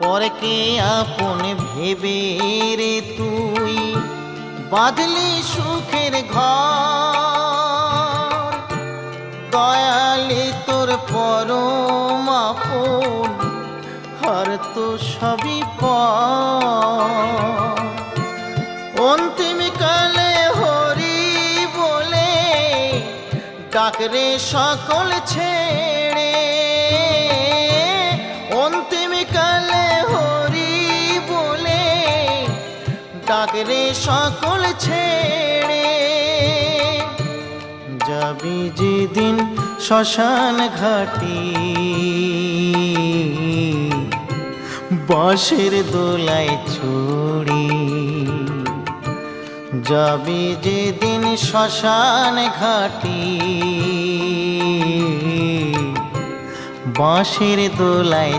পরকে আপন ভেবে রে তুই? বাঁধলি সুখের ঘর। দয়ালি তোর পরম আপন, হর তো সবই কালে হরি বলে ডাকরে সকল ছেড়ে ডাকরে সকল ছেড়ে। যাবি যেদিন শ্মশান ঘাটি। বাঁশের দোলায় ছড়ি। যাবি যেদিন শ্মশান ঘাটি। বাঁশের দোলায়